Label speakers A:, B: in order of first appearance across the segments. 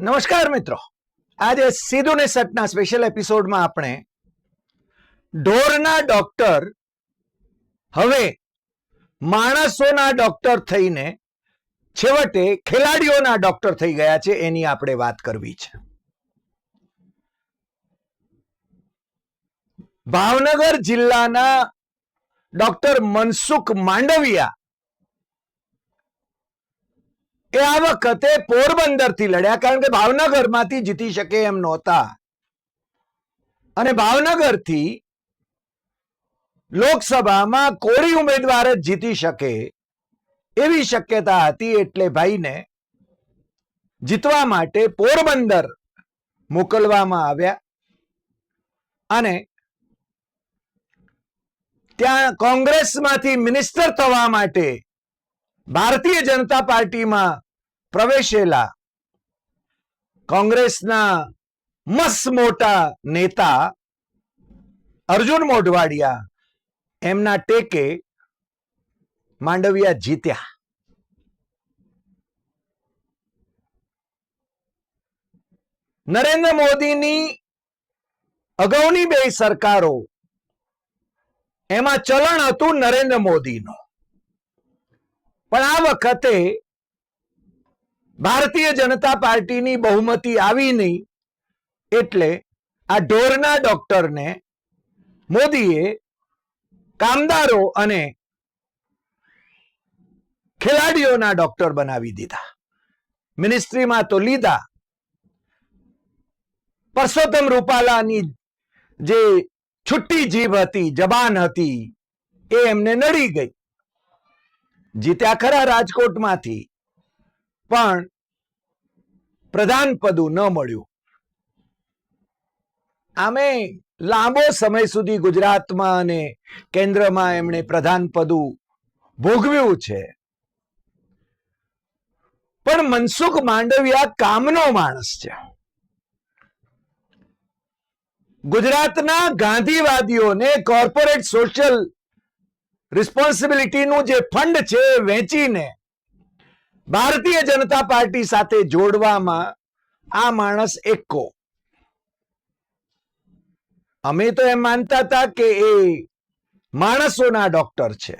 A: નમસ્કાર મિત્રો. આજે સીધું ને સટના સ્પેશિયલ એપિસોડમાં આપણે ઢોરના ડોક્ટર હવે માણસોના ડોક્ટર થઈને છેવટે ખેલાડીઓના ડોક્ટર થઈ ગયા છે એની આપણે વાત કરવી છે. ભાવનગર જિલ્લાના ડોક્ટર મનસુખ માંડવિયા એ આ વખતે પોરબંદરથી લડ્યા કારણ કે ભાવનગરમાંથી જીતી શકે એમ નહોતા. અને ભાવનગરથી લોકસભામાં કોળી ઉમેદવાર જ જીતી શકે એવી શક્યતા હતી એટલે ભાઈને જીતવા માટે પોરબંદર મોકલવામાં આવ્યા. અને ત્યાં કોંગ્રેસમાંથી મિનિસ્ટર થવા માટે ભારતીય જનતા પાર્ટીમાં પ્રવેશેલા કોંગ્રેસના મસ મોટા નેતા અર્જુન મોઢવાડિયા એમના ટેકે માંડવિયા જીત્યા. નરેન્દ્ર મોદીની અગાઉની બે સરકારો, એમાં ચલણ હતું નરેન્દ્ર મોદીનું. પણ આ વખતે ભારતીય જનતા પાર્ટીની બહુમતી આવી નહીં એટલે આ ઢોરના ડોક્ટરને મોદીએ કામદારો અને ખેલાડીઓના ડોક્ટર બનાવી દીધા. મિનિસ્ટ્રીમાં તો લીધા. પરસોત્તમ રૂપાલાની જે છુટ્ટી જીભ હતી જબાન હતી, એ એમને નડી ગઈ. જીત્યા ખરા રાજકોટમાંથી. પણ પ્રધાન પદું ન મળ્યું. આમે લાંબો સમય સુધી ગુજરાતમાં અને કેન્દ્રમાં એમણે પ્રધાન પદું ભોગવ્યું છે. પણ મનસુખ માંડવિયા કામનો માણસ છે. ગુજરાતના ગાંધીવાદીઓને કોર્પોરેટ સોશિયલ રિસ્પોન્સિબિલિટીનું જે ફંડ છે વેચીને ભારતીય જનતા પાર્ટી સાથે જોડવામાં આ માણસ એકો. અમે તો એમ માનતા હતા કે એ માણસોના ડોક્ટર છે.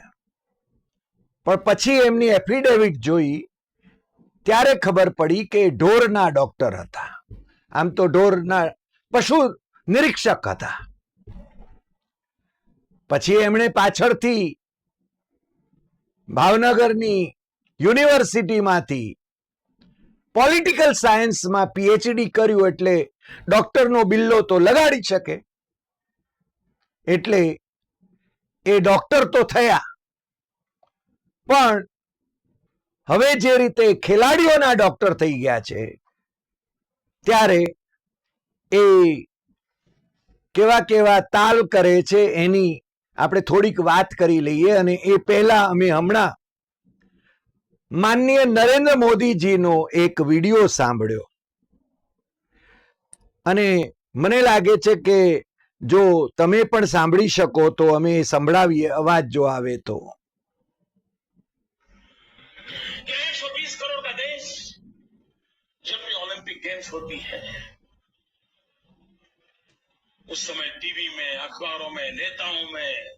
A: પણ પછી એમની એફિડેવિટ જોઈ ત્યારે ખબર પડી કે ઢોરના ડોક્ટર હતા. આમ તો ઢોરના પશુ નિરીક્ષક હતા. પછી એમણે પાછળથી ભાવનગરની યુનિવર્સિટીમાંથી પોલિટિકલ સાયન્સમાં પીએચડી કર્યું એટલે ડોક્ટરનો બિલ્લો તો લગાડી શકે. એટલે એ ડોક્ટર તો થયા. પણ હવે જે રીતે ખેલાડીઓના ડોક્ટર થઈ ગયા છે, ત્યારે એ કેવા કેવા તાલ કરે છે એની આપણે થોડીક વાત કરી લઈએ અને એ પહેલા અમે હમણાં માનનીય નરેન્દ્ર મોદીજીનો એક વિડીયો સાંભળ્યો અને મને લાગે છે કે જો તમે પણ સાંભળી શકો તો અમે સંભળાવીએ અવાજ જો આવે તો
B: कि 120 करोड़ का देश जब भी ओलंपिक गेम्स होती है उस समय टीवी में, अखबारों में, नेताओं में,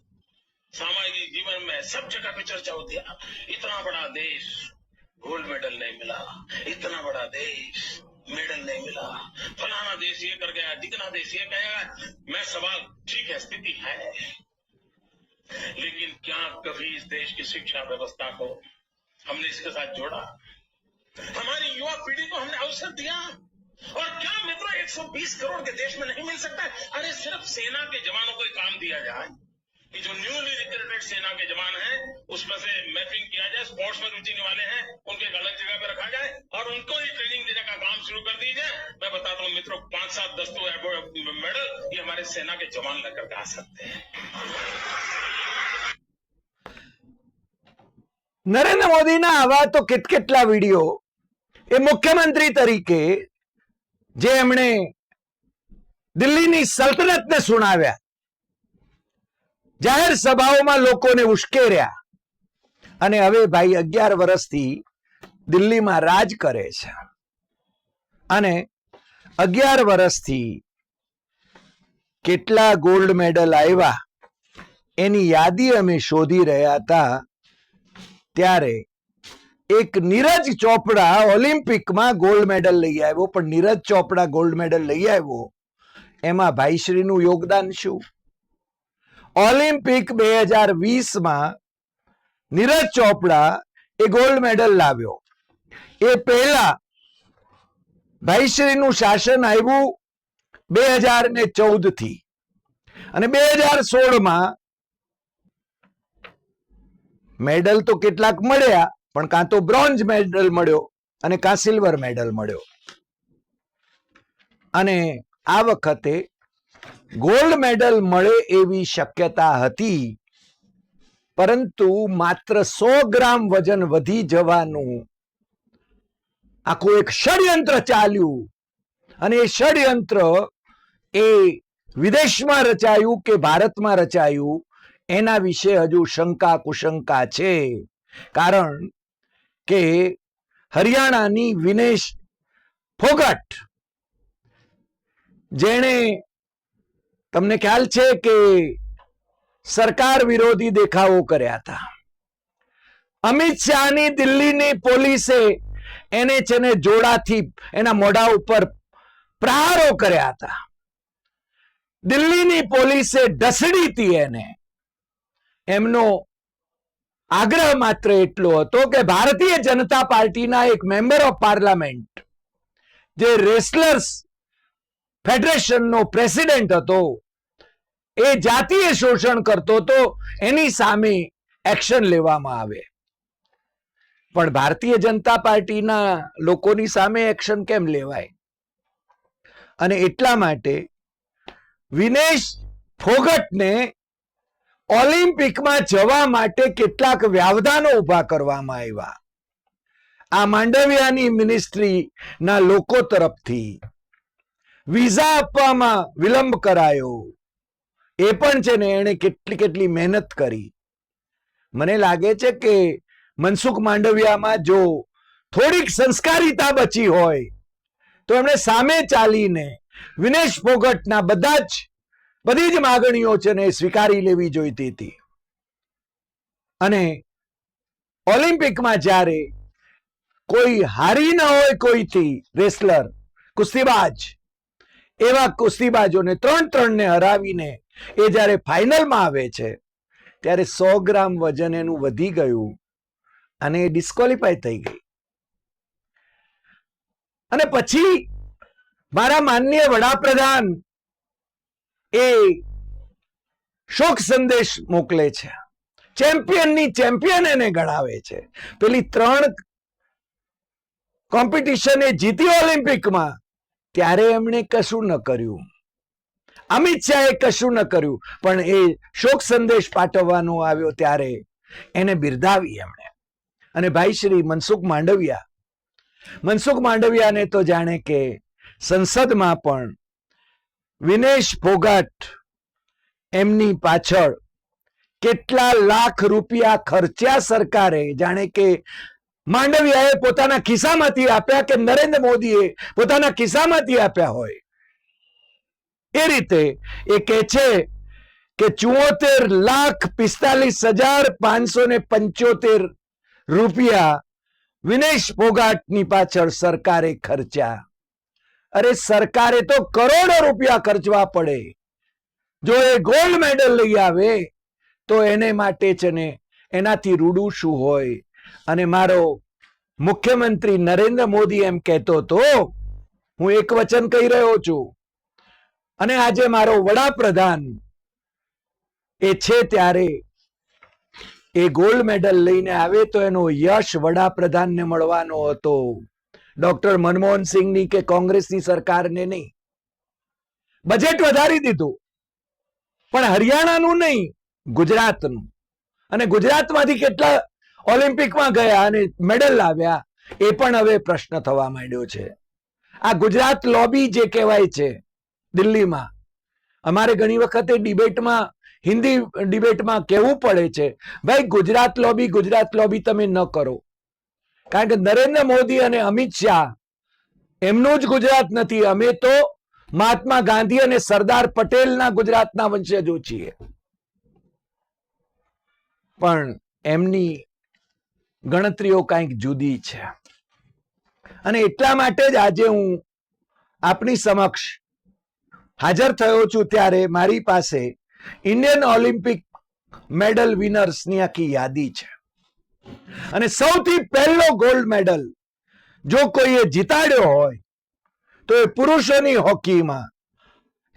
B: सामाजिक जीवन में सब जगह पे चर्चा होती है। इतना बड़ा देश गोल्ड मेडल नहीं मिला। इतना बड़ा देश मेडल नहीं मिला। फलाना देश ये कर गया, जितना देश ये कहेगा, मैं सवाल ठीक है, स्थिति है। लेकिन क्या कभी इस देश की शिक्षा व्यवस्था को हमने इसके साथ जोड़ा? हमारी युवा पीढ़ी को हमने अवसर दिया। और क्या मित्रों 120 करोड़ के देश में नहीं मिल सकता है अरे सिर्फ सेना के जवानों को ही काम दिया जाए कि जो न्यूली रिक्रूटेड सेना के जवान हैं उसमें से मैपिंग किया जाए स्पोर्ट्स में रुचि वाले हैं उनके एक अलग जगह पे रखा जाए और उनको ही ट्रेनिंग देने का काम शुरू कर दीजिए मैं बताता हूँ मित्रों पांच सात दस तो मेडल ये हमारे सेना के जवान लेकर के आ सकते हैं
A: નરેન્દ્ર મોદીના આવા તો કેટ કેટલા વિડીયો એ મુખ્યમંત્રી તરીકે જે એમણે દિલ્હીની સલ્તનતને સુણાવ્યા. જાહેર સભાઓમાં લોકોને ઉશ્કેર્યા. અને હવે ભાઈ અગિયાર વર્ષથી દિલ્હીમાં રાજ કરે છે. અને અગિયાર વર્ષથી કેટલા ગોલ્ડ મેડલ આવ્યા એની યાદી અમે શોધી રહ્યા હતા ત્યારે એક નીરજ ચોપડા ઓલિમ્પિકમાં ગોલ્ડ મેડલ લઈ આવ્યો, પણ નીરજ ચોપડા ગોલ્ડ મેડલ લઈ આવ્યો. એમાં ભાઈશ્રીનું યોગદાન શું? ઓલિમ્પિક બે હજાર વીસમાં નીરજ ચોપડા એ ગોલ્ડ મેડલ લાવ્યો. એ પહેલા ભાઈશ્રીનું શાસન આવ્યું બે હજાર ને ચૌદથી અને બે હજાર સોળમાં મેડલ તો કેટલાક મળ્યા પણ કાં તો બ્રોન્ઝ મેડલ મળ્યો અને કાં સિલ્વર મેડલ મળ્યો. અને આ વખતે ગોલ્ડ મેડલ મળે એવી શક્યતા હતી, પરંતુ માત્ર સો ગ્રામ વજન વધી જવાનું આખું એક ષડયંત્ર ચાલ્યું. અને એ ષડયંત્ર એ વિદેશમાં રચાયું કે ભારતમાં રચાયું, એના વિશે હજુ શંકા કુશંકા છે. કારણ કે હરિયાણાની વિનેશ ફોગટ. જેણે તમને ખ્યાલ છે કે સરકાર વિરોધી દેખાવો કર્યા હતા. અમિત શાહની દિલ્હીની પોલીસે એને છે ને જોડાથી એના મોઢા ઉપર પ્રહારો કર્યા હતા. દિલ્હીની પોલીસે ઢસડી હતી એને. એમનો આગ્રહ માત્ર એટલો હતો કે ભારતીય જનતા પાર્ટીના એક મેમ્બર ઓફ પાર્લામેન્ટ જે રેસલર્સ ફેડરેશનનો પ્રેસિડેન્ટ હતો, એ જાતીય શોષણ કરતો હતો, એની સામે એક્શન લેવામાં આવે. પણ ભારતીય જનતા પાર્ટીના લોકોની સામે એક્શન કેમ લેવાય? અને એટલા માટે વિનેશ ફોગટને ઓલિમ્પિકમાં જવા માટે કેટલાક વ્યાવધાનો ઊભા કરવામાં આવ્યા. આ માંડવિયાની મિનિસ્ટ્રીના લોકો તરફથી વિઝા આપવામાં વિલંબ કરાયો. એ પણ છે ને એણે કેટલી કેટલી મહેનત કરી. મને લાગે છે કે મનસુખ માંડવિયામાં જો થોડીક સંસ્કારિતા બચી હોય, તો એમણે સામે ચાલીને વિનેશ ફોગટના બધા જ બધી જ માગણીઓ છે ને સ્વીકારી લેવી જોઈતી હતી. અને ઓલિમ્પિકમાં જ્યારે કોઈ હારી ન હોય કોઈથી રેસલર, કુસ્તીબાજ, એવા કુસ્તીબાજોને ત્રણ ત્રણ ને હરાવીને એ જ્યારે ફાઇનલમાં આવે છે, ત્યારે સો ગ્રામ વજન એનું વધી ગયું અને એ ડિસ્કોલિફાય થઈ ગઈ. અને પછી મારા માનનીય વડાપ્રધાન એ શોક સંદેશ મોકલે છે. ચેમ્પિયનની ચેમ્પિયન એને ગણાવે છે. પેલી ત્રણ કોમ્પિટિશન એ જીતી ઓલિમ્પિકમાં ત્યારે એમણે કશું ન કર્યું. અમિત શાહે કશું ન કર્યું, પણ એ શોક સંદેશ પાઠવવાનો આવ્યો ત્યારે એને બિરદાવી એમણે. અને ભાઈ શ્રી મનસુખ માંડવિયા, મનસુખ માંડવિયાને તો જાણે કે સંસદમાં પણ વિનેશ ફોગાટ એમની પાછળ કેટલા લાખ રૂપિયા ખર્ચ્યા સરકારે? જાણે કે માંડવિયાએ પોતાના ખિસ્સામાંથી આપ્યા કે નરેન્દ્ર મોદીએ પોતાના ખિસ્સામાંથી આપ્યા હોય? એ રીતે એ કહે છે કે ચુઓતેર લાખ પિસ્તાલીસ હજાર પાંચસો ને પંચોતેર રૂપિયા વિનેશ ફોગાટની પાછળ સરકારે ખર્ચ્યા. અરે સરકારે તો કરોડો રૂપિયા ખર્ચવા પડે. જો એ ગોલ્ડ મેડલ લઈ આવે, તો એને માટે છે ને એનાથી રૂડું શું હોય? અને મારો મુખ્યમંત્રી નરેન્દ્ર મોદી એમ કહેતો હતો, હું એક વચન કહી રહ્યો છું. અને આજે મારો વડાપ્રધાન એ છે ત્યારે એ ગોલ્ડ મેડલ લઈને આવે તો એનો યશ વડાપ્રધાનને મળવાનો હતો. ડોક્ટર મનમોહન સિંહની કે કોંગ્રેસની સરકારને નહીં. બજેટ વધારી દીધું. પણ હરિયાણાનું નહીં, ગુજરાતનું. અને ગુજરાતમાંથી કેટલા ઓલિમ્પિકમાં ગયા અને મેડલ લાવ્યા, એ પણ હવે પ્રશ્ન થવા માંડ્યો છે. આ ગુજરાત લોબી જે કહેવાય છે, દિલ્હીમાં. અમારે ઘણી વખતે ડિબેટમાં, હિન્દી ડિબેટમાં કહેવું પડે છે, ભાઈ ગુજરાત લોબી ગુજરાત લોબી તમે ન કરો. કારણ કે નરેન્દ્ર મોદી અને અમિત શાહ એમનું જ ગુજરાત નથી. અમે તો મહાત્મા ગાંધી અને સરદાર પટેલના ગુજરાતના વંશજો છીએ. પણ એમની ગણતરીઓ કંઈક જુદી છે. અને એટલા માટે જ આજે હું આપની સમક્ષ હાજર થયો છું ત્યારે મારી પાસે ઇન્ડિયન ઓલિમ્પિક મેડલ વિનર્સની આખી યાદી છે. અને સૌથી પહેલો ગોલ્ડ મેડલ જો કોઈએ જીતાડ્યો હોય, તો એ પુરુષોની હોકીમાં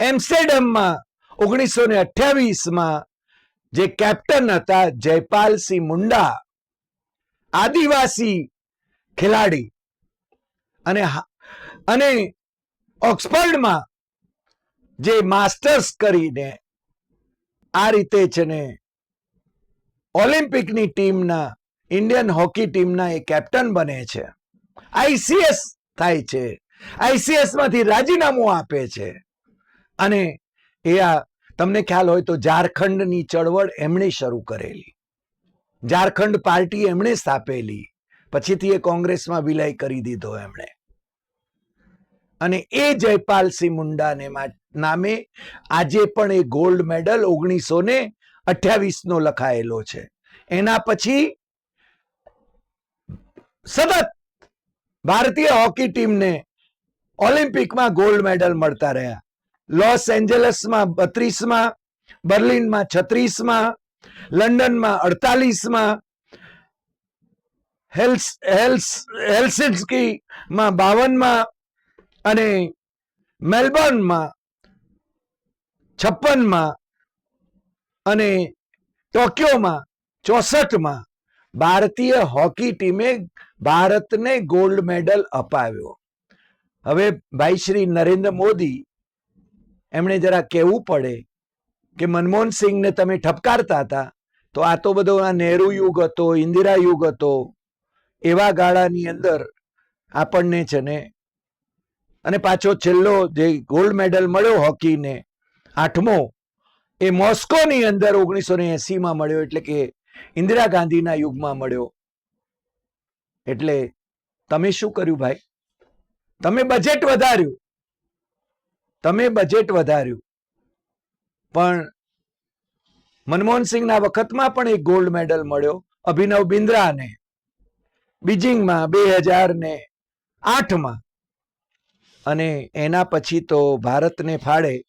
A: એમ્સ્ટરડેમમાં ઓગણીસો ને અઠ્યાવીસમાં જે કેપ્ટન હતા જયપાલસિંહ મુંડા, આદિવાસી ખેલાડી. અને અને ઓક્સફર્ડમાં જે માસ્ટર્સ કરીને આ રીતે છે ને ઓલિમ્પિકની ટીમના ઇન્ડિયન હોકી ટીમના એ કેપ્ટન બને છે. આઈસીએસ થાય છે. આઈસીએસમાંથી રાજીનામું આપે છે. અને એ આ તમને ખ્યાલ હોય તો ઝારખંડની ચળવળ એમણે શરૂ કરેલી. ઝારખંડ પાર્ટી એમણે સ્થાપેલી. પછીથી એ કોંગ્રેસમાં વિલય કરી દીધો એમણે. અને એ જયપાલસિંહ મુંડાને નામે આજે પણ એ ગોલ્ડ મેડલ ઓગણીસો ને અઠ્યાવીસ નો લખાયેલો છે. એના પછી સતત ભારતીય હોકી ટીમને ઓલિમ્પિકમાં ગોલ્ડ મેડલ મળતા રહ્યા. લોસ એન્જલસમાં બત્રીસમાં, બર્લિનમાં છત્રીસમાં, લંડનમાં અડતાલીસમાં, હેલ્સ હેલ્સ હેલ્સિન્સ્કીમાં બાવનમાં અને મેલબોર્નમાં છપ્પનમાં અને ટોક્યોમાં ચોસઠમાં ભારતીય હોકી ટીમે ભારતને ગોલ્ડ મેડલ અપાવ્યો. હવે ભાઈ શ્રી નરેન્દ્ર મોદી, એમણે જરા કહેવું પડે કે મનમોહન સિંહને તમે ઠપકારતા હતા, તો આ તો બધો આ નહેરુ યુગ હતો, ઇન્દિરા યુગ હતો, એવા ગાળાની અંદર આપણને છે ને, અને પાછો છેલ્લો જે ગોલ્ડ મેડલ મળ્યો હોકીને, આઠમો, એ મોસ્કોની અંદર ઓગણીસો ને એસીમાં મળ્યો, એટલે કે ઇન્દિરા ગાંધીના યુગમાં મળ્યો. એટલે તમે શું કર્યું ભાઈ? તમે બજેટ વધાર્યું. તમે બજેટ વધાર્યું. પણ મનમોહન સિંહના વખતમાં પણ એક ગોલ્ડ મેડલ મળ્યો અભિનવ બિન્દ્રાને બીજિંગમાં બે હજાર ને આઠમાં. અને એના પછી તો ભારતને ફાળે.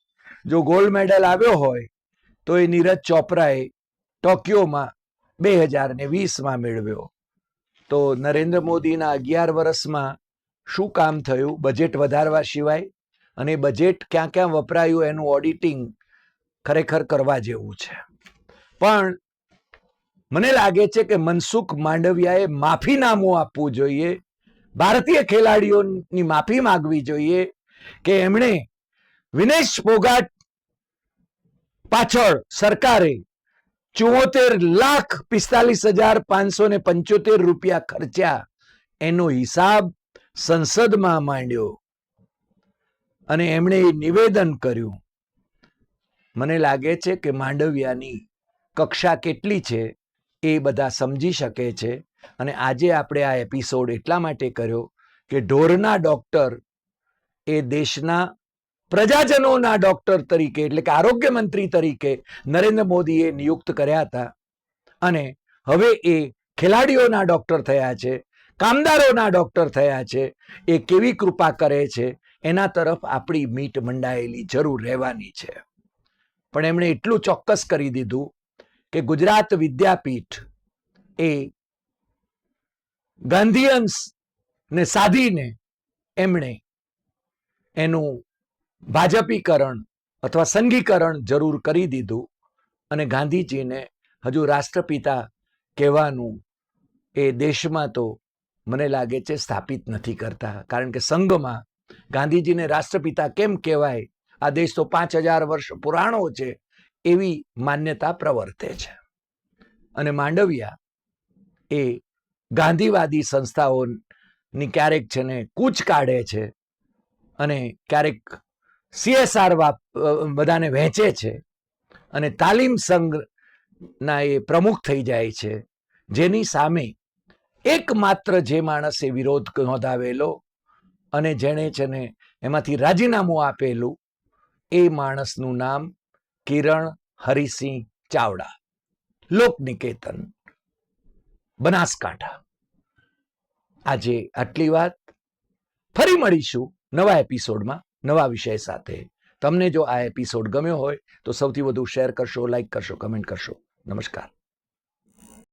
A: જો ગોલ્ડ મેડલ આવ્યો હોય તો એ નીરજ ચોપરાએ ટોક્યોમાં બે હજાર ને વીસમાં મેળવ્યો. તો નરેન્દ્ર મોદીના અગિયાર વર્ષમાં શું કામ થયું? બજેટ વધારવા સિવાય અને બજેટ ક્યાં ક્યાં વપરાયું એનું ઓડિટિંગ ખરેખર કરવા જેવું છે. પણ મને લાગે છે કે મનસુખ માંડવિયાએ માફીનામું આપવું જોઈએ. ભારતીય ખેલાડીઓની માફી માગવી જોઈએ કે એમણે વિનેશ પોગાટ પાછળ સરકારે ચુમ્મોતેર લાખ પિસ્તાલીસ હજાર પાંચસો ને પંચોતેર રૂપિયા ખર્ચ્યા. એનો હિસાબ સંસદમાં માંડ્યો. અને એમણે એ નિવેદન કર્યું. મને લાગે છે કે માંડવિયાની કક્ષા કેટલી છે એ બધા સમજી શકે છે. અને આજે આપણે આ એપિસોડ એટલા માટે કર્યો કે ઢોરના ડોક્ટર એ દેશના પ્રજાજનોના ડોક્ટર તરીકે એટલે કે આરોગ્ય મંત્રી તરીકે નરેન્દ્ર મોદીએ નિયુક્ત કર્યા હતા. અને હવે એ ખેલાડીઓના ડોક્ટર થયા છે, કામદારોના ડોક્ટર થયા છે, એ કેવી કૃપા કરે છે, એના તરફ આપણી મીટ મંડાયેલી જરૂર રહેવાની છે. પણ એમણે એટલું ચોક્કસ કરી દીધું કે ગુજરાત વિદ્યાપીઠ એ ગાંધીયન્સ ને સાધીને એમણે એનું ભાજપીકરણ અથવા સંઘીકરણ જરૂર કરી દીધું અને ગાંધીજીને હજુ રાષ્ટ્રપિતા કહેવાનું એ દેશમાં તો મને લાગે છે સ્થાપિત નથી કરતા. કારણ કે સંઘમાં ગાંધીજીને રાષ્ટ્રપિતા કેમ કહેવાય? આ દેશ તો પાંચ હજાર વર્ષ પુરાણો છે, એવી માન્યતા પ્રવર્તે છે. અને માંડવિયા એ ગાંધીવાદી સંસ્થાઓની ક્યારેક છે ને, કૂચ કાઢે છે અને ક્યારેક સીએસઆર બધાને વહેંચે છે અને તાલીમ સંઘના એ પ્રમુખ થઈ જાય છે. જેની સામે એકમાત્ર જે માણસે વિરોધ નોંધાવેલો અને જેણે છે ને એમાંથી રાજીનામું આપેલું એ માણસનું નામ કિરણ હરિસિંહ ચાવડા. લોકનિકેતન. બનાસકાંઠા. આજે આટલી વાત. ફરી મળીશું નવા એપિસોડમાં નવા વિષય સાથે. તમને જો આ એપિસોડ ગમ્યો હોય, તો સૌથી વધુ શેર કરશો લાઈક કરશો કમેન્ટ કરશો. નમસ્કાર.